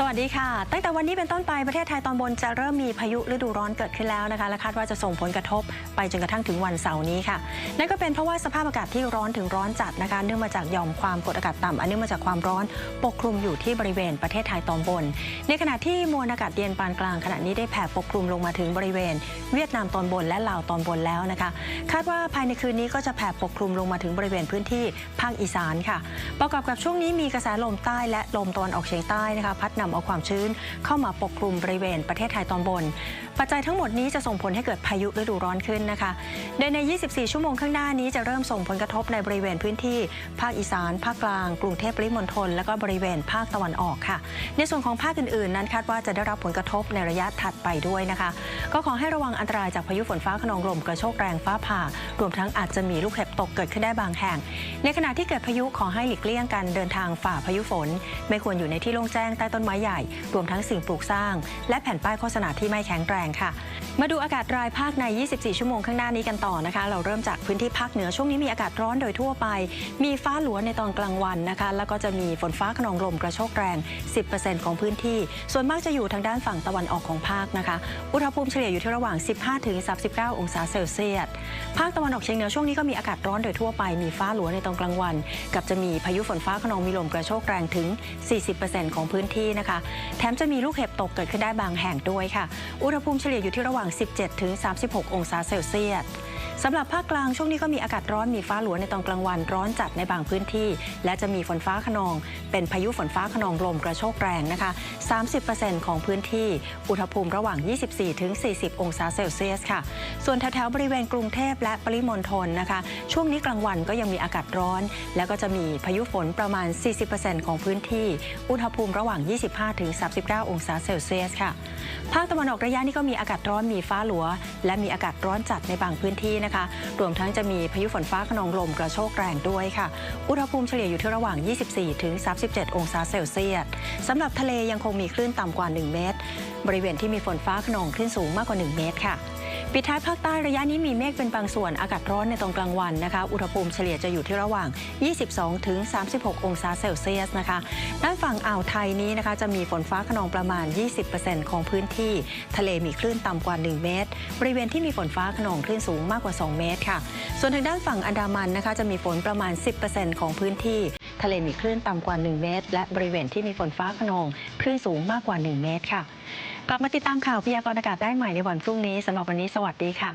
สวัสดีค่ะ ตั้งแต่วันนี้เป็นต้นไปประเทศไทยตอนบนจะเริ่มมีพายุฤดูร้อนเกิดขึ้นแล้วนะคะ และคาดว่าจะส่งผลกระทบไปจนกระทั่งถึงวันเสาร์นี้ค่ะ นั่นก็เป็นเพราะว่าสภาพอากาศที่ร้อนถึงร้อนจัดนะคะ เนื่องมาจากหย่อมความกดอากาศต่ำอันเนื่องมาจากความร้อนปกคลุมอยู่ที่บริเวณประเทศไทยตอนบน ในขณะที่มวลอากาศเย็นปานกลางขณะนี้ได้แผ่ปกคลุมลงมาถึงบริเวณ เวียดนามตอนบนและลาวตอนบนแล้วนะคะ คาดว่าภายในคืนนี้ก็จะแผ่ปกคลุมลงมาถึงบริเวณพื้นที่ภาคอีสานค่ะ ประกอบกับช่วงนี้มีกระแสลมใต้และลมตะวันออกเฉียงใต้นะคะพัดนำเอาความชื้น เข้ามาปกคลุมบริเวณประเทศไทยตอนบน ปัจจัยทั้งหมดนี้จะส่งผลให้เกิดพายุฤดูร้อนขึ้นนะคะโดยใน 24 ชั่วโมงข้างหน้านี้จะเริ่มส่งผลกระทบในบริเวณพื้นที่ภาคอีสาน ภาคกลาง กรุงเทพปริมณฑลและก็บริเวณภาคตะวันออกค่ะ ในส่วนของภาคอื่นๆ นั้นคาดว่าจะได้รับผลกระทบในระยะถัดไปด้วยนะคะ ก็ขอให้ระวังอันตรายจากพายุฝนฟ้าขนองลมกระโชกแรงฟ้าผ่า รวมทั้งอาจจะมีลูกเห็บตกเกิดขึ้นได้บางแห่ง ในขณะที่เกิดพายุขอให้หลีกเลี่ยงการเดินทางฝ่าพายุฝน ไม่ควรอยู่ในที่โล่งแจ้งใต้ต้นไม้ใหญ่ รวมทั้งสิ่งปลูกสร้าง และแผ่นป้ายโฆษณาที่ไม่แข็งแรงค่ะ มาดูอากาศรายภาคใน 24 ชั่วโมงข้างหน้านี้กันต่อนะคะ เราเริ่มจากพื้นที่ภาคเหนือช่วงนี้มีอากาศร้อนโดยทั่วไป มีฟ้าหลัวในตอนกลางวันนะคะ แล้วก็จะมีฝนฟ้าขนองลมกระโชกแรง 10%ของพื้นที่ ส่วนมากจะอยู่ทางด้านฝั่งตะวันออกของภาคนะคะ อุณหภูมิเฉลี่ยอยู่ที่ระหว่าง 15-39 องศาเซลเซียส ภาคตะวันออกเฉียงเหนือช่วงนี้ก็มีอากาศร้อนโดยทั่วไป มีฟ้าหลัวในตอนกลางวัน กับจะมีพายุฝนฟ้าขนองมีลมกระโชกแรงถึง 40%ของพื้นที่นะคะแถมจะมีลูกเห็บตกเกิดขึ้นได้บางแห่งด้วยค่ะ อุณหภูมิเฉลี่ยอยู่ที่ระหว่าง 17 ถึง 36 องศาเซลเซียส สำหรับภาคกลางช่วงนี้ก็มีอากาศร้อนมีฟ้าหลวในตอนกลางวันร้อนจัดในบางพื้นที่ และจะมีฝนฟ้าขนอง เป็นพายุฝนฟ้าขนองลมกระโชกแรงนะคะ 30%ของพื้นที่ อุณหภูมิระหว่าง 24-40 องศาเซลเซียสค่ะ ส่วนแถวๆบริเวณกรุงเทพและปริมณฑลนะคะ ช่วงนี้กลางวันก็ยังมีอากาศร้อน แล้วก็จะมีพายุฝนประมาณ 40%ของพื้นที่ อุณหภูมิระหว่าง 25-39 องศาเซลเซียสค่ะ ภาคตะวันออกระยะนี้ก็มีอากาศร้อนมีฟ้าหลัว และมีอากาศร้อนจัดในบางพื้นที่นะคะรวมทั้งจะมีพายุฝนฟ้าขนองลมกระโชกแรงด้วยค่ะ อุณหภูมิเฉลี่ยอยู่ที่ระหว่าง 24 ถึง 37 องศาเซลเซียสสำหรับทะเลยังคงมีคลื่นต่ำกว่า 1 เมตร บริเวณที่มีฝนฟ้าขนองคลื่นสูงมากกว่า 1 เมตรค่ะ ปิดท้ายภาคใต้ระยะนี้มีเมฆเป็นบางส่วนอากาศร้อนในตอนกลางวันนะคะ อุณหภูมิเฉลี่ยจะอยู่ที่ระหว่าง 22 ถึง 36 องศาเซลเซียสนะคะ ด้านฝั่งอ่าวไทยนี้นะคะ จะมีฝนฟ้าขนองประมาณ 20%ของพื้นที่ ทะเลมีคลื่นต่ำกว่า 1 เมตร บริเวณที่มีฝนฟ้าขนองคลื่นสูงมากกว่า 2 เมตรค่ะ ส่วนทางด้านฝั่งอันดามันนะคะ จะมีฝนประมาณ 10%ของพื้นที่ ทะเลมีคลื่นต่ำกว่า 1 เมตร และบริเวณที่มีฝนฟ้าขนองคลื่นสูงมากกว่า 1 เมตรค่ะ กลับมาติดตามข่าวพยากรณ์อากาศได้ใหม่ในวันพรุ่งนี้สำหรับวันนี้สวัสดีค่ะ